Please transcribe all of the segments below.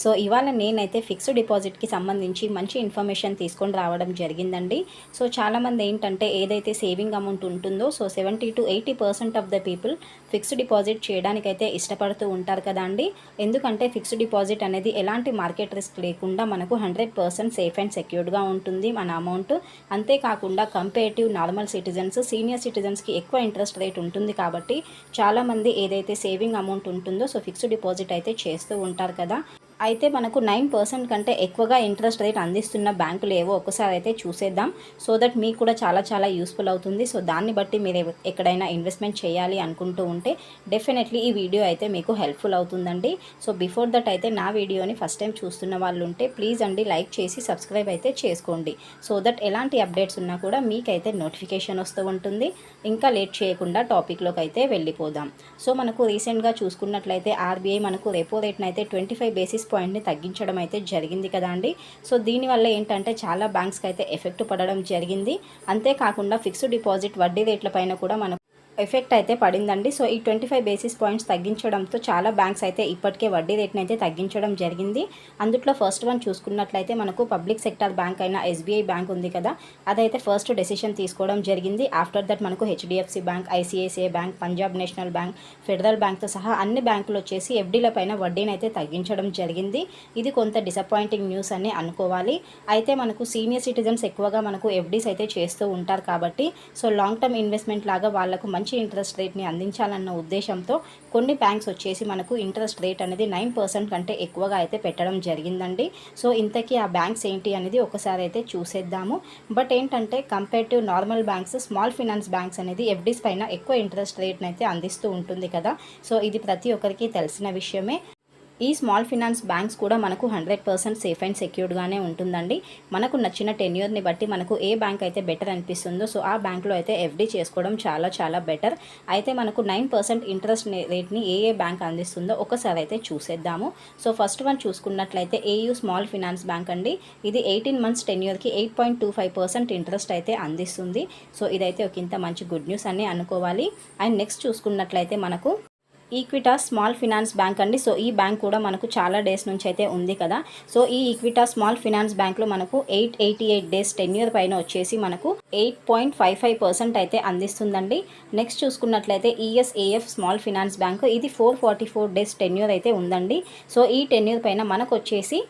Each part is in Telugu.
So ఇవాళ నేనైతే ఫిక్స్డ్ డిపాజిట్కి సంబంధించి మంచి ఇన్ఫర్మేషన్ తీసుకొని రావడం జరిగిందండి. సో చాలామంది ఏంటంటే ఏదైతే సేవింగ్ అమౌంట్ ఉంటుందో so seventy to eighty percent of the people fixed deposit చేయడానికైతే ఇష్టపడుతూ ఉంటారు కదా అండి. ఎందుకంటే ఫిక్స్డ్ డిపాజిట్ అనేది ఎలాంటి మార్కెట్ రిస్క్ లేకుండా మనకు హండ్రెడ్ పర్సెంట్ సేఫ్ అండ్ సెక్యూర్డ్గా ఉంటుంది మన అమౌంట్. అంతేకాకుండా కంపేరిటివ్ నార్మల్ సిటిజన్స్ సీనియర్ సిటిజన్స్కి ఎక్కువ ఇంట్రెస్ట్ రేట్ ఉంటుంది కాబట్టి చాలామంది ఏదైతే సేవింగ్ అమౌంట్ ఉంటుందో సో ఫిక్స్డ్ డిపాజిట్ అయితే చేస్తూ ఉంటారు కదా. అయితే మనకు నైన్ పర్సెంట్ కంటే ఎక్కువగా ఇంట్రెస్ట్ రేట్ అందిస్తున్న బ్యాంకులు ఏవో ఒకసారి అయితే చూసేద్దాం. సో దట్ మీకు కూడా చాలా చాలా యూస్ఫుల్ అవుతుంది. సో దాన్ని బట్టి మీరు ఎక్కడైనా ఇన్వెస్ట్మెంట్ చేయాలి అనుకుంటూ ఉంటే డెఫినెట్లీ ఈ వీడియో అయితే మీకు హెల్ప్ఫుల్ అవుతుందండి. సో బిఫోర్ దట్ అయితే నా వీడియోని ఫస్ట్ టైం చూస్తున్న వాళ్ళు ఉంటే ప్లీజ్ అండి లైక్ చేసి సబ్స్క్రైబ్ అయితే చేసుకోండి. సో దట్ ఎలాంటి అప్డేట్స్ ఉన్నా కూడా మీకైతే నోటిఫికేషన్ వస్తూ ఉంటుంది. ఇంకా లేట్ చేయకుండా టాపిక్లోకి అయితే వెళ్ళిపోదాం. సో మనకు రీసెంట్గా చూసుకున్నట్లయితే ఆర్బీఐ మనకు రెపో రేట్ని అయితే ట్వంటీ ఫైవ్ బేసిస్ పాయింట్ని తగ్గించడం అయితే జరిగింది కదా అండి. సో దీనివల్ల ఏంటంటే చాలా బ్యాంక్స్కి అయితే ఎఫెక్ట్ పడడం జరిగింది. అంతేకాకుండా ఫిక్స్డ్ డిపాజిట్ వడ్డీ రేట్ల పైన కూడా మనకు ఎఫెక్ట్ అయితే పడిందండి. సో ఈ ట్వంటీ ఫైవ్ బేసిస్ పాయింట్స్ తగ్గించడంతో చాలా బ్యాంక్స్ అయితే ఇప్పటికే వడ్డీ రేట్ని అయితే తగ్గించడం జరిగింది. అందుట్లో ఫస్ట్ వన్ చూసుకున్నట్లయితే మనకు పబ్లిక్ సెక్టర్ బ్యాంక్ అయిన ఎస్బీఐ బ్యాంక్ ఉంది కదా అదైతే ఫస్ట్ డెసిషన్ తీసుకోవడం జరిగింది. ఆఫ్టర్ దట్ మనకు HDFC bank ICICI bank Punjab national bank federal బ్యాంక్తో సహా అన్ని బ్యాంకులు వచ్చేసి ఎఫ్డీల పైన వడ్డీని అయితే తగ్గించడం జరిగింది. ఇది కొంత డిసప్పాయింటింగ్ న్యూస్ అని అనుకోవాలి. అయితే మనకు సీనియర్ సిటిజన్స్ ఎక్కువగా మనకు ఎఫ్డీస్ అయితే చేస్తూ ఉంటారు కాబట్టి సో లాంగ్ టర్మ్ ఇన్వెస్ట్మెంట్ లాగా వాళ్ళకు మంచి ఇంట్రెస్ట్ రేట్ని అందించాలన్న ఉద్దేశంతో కొన్ని బ్యాంక్స్ వచ్చేసి మనకు ఇంట్రెస్ట్ రేట్ అనేది నైన్ పర్సెంట్ కంటే ఎక్కువగా అయితే పెట్టడం జరిగిందండి. సో ఇంతకీ ఆ బ్యాంక్స్ ఏంటి అనేది ఒకసారి అయితే చూసేద్దాము. బట్ ఏంటంటే compare to normal banks small finance banks అనేది ఎఫ్డీస్ పైన ఎక్కువ ఇంట్రెస్ట్ రేట్ని అయితే అందిస్తూ ఉంటుంది కదా. సో ఇది ప్రతి ఒక్కరికి తెలిసిన విషయమే. ఈ స్మాల్ ఫినాన్స్ బ్యాంక్స్ కూడా మనకు హండ్రెడ్ పర్సెంట్ సేఫ్ అండ్ సెక్యూర్డ్గానే ఉంటుందండి. మనకు నచ్చిన టెన్యూర్ని బట్టి మనకు ఏ బ్యాంక్ అయితే బెటర్ అనిపిస్తుందో సో ఆ బ్యాంక్లో అయితే ఎఫ్డీ చేసుకోవడం చాలా చాలా బెటర్. అయితే మనకు నైన్ పర్సెంట్ ఇంట్రెస్ట్ రేట్ని ఏ ఏ బ్యాంక్ అందిస్తుందో ఒకసారి అయితే చూసేద్దాము. సో ఫస్ట్ వన్ చూసుకున్నట్లయితే ఏయూ స్మాల్ ఫినాన్స్ బ్యాంక్ అండి. ఇది eighteen months టెన్యూర్కి eight point two five percent interest అయితే అందిస్తుంది. సో ఇదైతే ఒక ఇంత మంచి గుడ్ న్యూస్ అని అనుకోవాలి. అండ్ నెక్స్ట్ చూసుకున్నట్లయితే మనకు ఈక్విటా స్మాల్ ఫినాన్స్ బ్యాంక్ అండి. సో ఈ బ్యాంక్ కూడా మనకు చాలా డేస్ నుంచి అయితే ఉంది కదా. సో ఈ ఈక్విటా స్మాల్ ఫినాన్స్ బ్యాంక్లో మనకు eight eighty eight days tenure పైన వచ్చేసి మనకు eight point five five percent అయితే అందిస్తుందండి. నెక్స్ట్ చూసుకున్నట్లయితే ఈఎస్ఏఎఫ్ స్మాల్ ఫినాన్స్ బ్యాంక్ ఇది four forty four days tenure అయితే ఉందండి. సో ఈ టెన్యూర్ పైన మనకు వచ్చేసి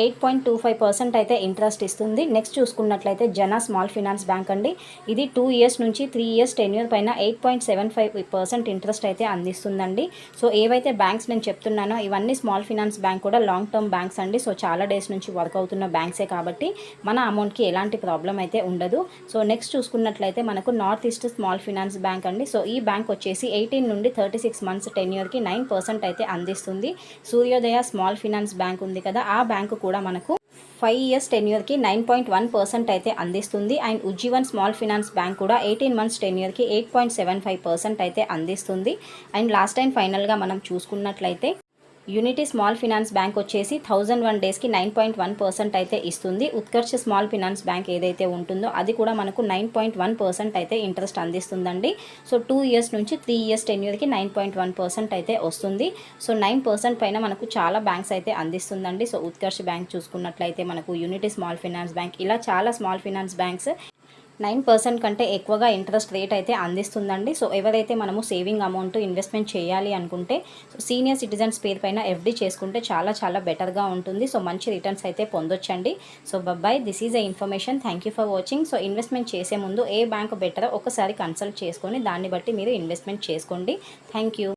eight point two five percent అయితే ఇంట్రెస్ట్ ఇస్తుంది. నెక్స్ట్ చూసుకున్నట్లయితే జనా స్మాల్ ఫినాన్స్ బ్యాంక్ అండి. ఇది టూ ఇయర్స్ నుంచి త్రీ ఇయర్స్ టెన్ ఇయర్ పైన eight point seven five percent interest అయితే అందిస్తుందండి. సో ఏవైతే బ్యాంక్స్ నేను చెప్తున్నానో ఇవన్నీ స్మాల్ ఫినాన్స్ బ్యాంక్ కూడా లాంగ్ టర్మ్ బ్యాంక్స్ అండి. సో చాలా డేస్ నుంచి వర్క్ అవుతున్న బ్యాంక్సే కాబట్టి మన అమౌంట్కి ఎలాంటి ప్రాబ్లం అయితే ఉండదు. సో నెక్స్ట్ చూసుకున్నట్లయితే మనకు north east small finance bank అండి. సో ఈ బ్యాంక్ వచ్చేసి ఎయిటీన్ నుండి థర్టీ సిక్స్ మంత్స్ టెన్యూర్కి నైన్ పర్సెంట్ అయితే అందిస్తుంది. సూర్యోదయ స్మాల్ ఫినాన్స్ బ్యాంక్ ఉంది కదా ఆ బ్యాంకు కూడా మనకు ఫైవ్ ఇయర్స్ టెన్యూర్కి నైన్ పాయింట్ వన్ పర్సెంట్ అయితే అందిస్తుంది. And Ujjivan small finance bank కూడా eighteen months టెన్యూర్కి eight point seven five percent అయితే అందిస్తుంది. అండ్ లాస్ట్ టైం ఫైనల్గా మనం చూసుకున్నట్లయితే యూనిటీ స్మాల్ ఫినాన్స్ బ్యాంక్ వచ్చేసి థౌజండ్ వన్ డేస్కి నైన్ పాయింట్ వన్ పర్సెంట్ అయితే ఇస్తుంది. ఉత్కర్ష్ స్మాల్ ఫినాన్స్ బ్యాంక్ ఏదైతే ఉంటుందో అది కూడా మనకు నైన్ పాయింట్ వన్ పర్సెంట్ అయితే ఇంట్రెస్ట్ అందిస్తుందండి. సో టూ ఇయర్స్ నుంచి త్రీ ఇయర్స్ టెన్ ఇయర్కి నైన్ పాయింట్ వన్ పర్సెంట్ అయితే వస్తుంది. సో నైన్ పర్సెంట్ పైన మనకు చాలా బ్యాంక్స్ అయితే అందిస్తుందండి. సో ఉత్కర్ష్ బ్యాంక్ చూసుకున్నట్లయితే మనకు యూనిటీ స్మాల్ ఫినాన్స్ బ్యాంక్ ఇలా చాలా small finance banks nine percent కంటే ఎక్కువగా ఇంట్రెస్ట్ రేట్ అయితే అందిస్తుందండి. సో ఎవరైతే మనము సేవింగ్ అమౌంట్ ఇన్వెస్ట్మెంట్ చేయాలి అనుకుంటే సో సీనియర్ సిటిజన్స్ పేరు పైన ఎఫ్డీ చేసుకుంటే చాలా చాలా బెటర్గా ఉంటుంది. సో మంచి రిటర్న్స్ అయితే పొందొచ్చండి. So bye this is a information thank you for watching so investment చేసే ముందు ఏ బ్యాంక్ బెటర్ ఒకసారి కన్సల్ట్ చేసుకొని దాన్ని బట్టి మీరు ఇన్వెస్ట్మెంట్ చేసుకోండి. Thank you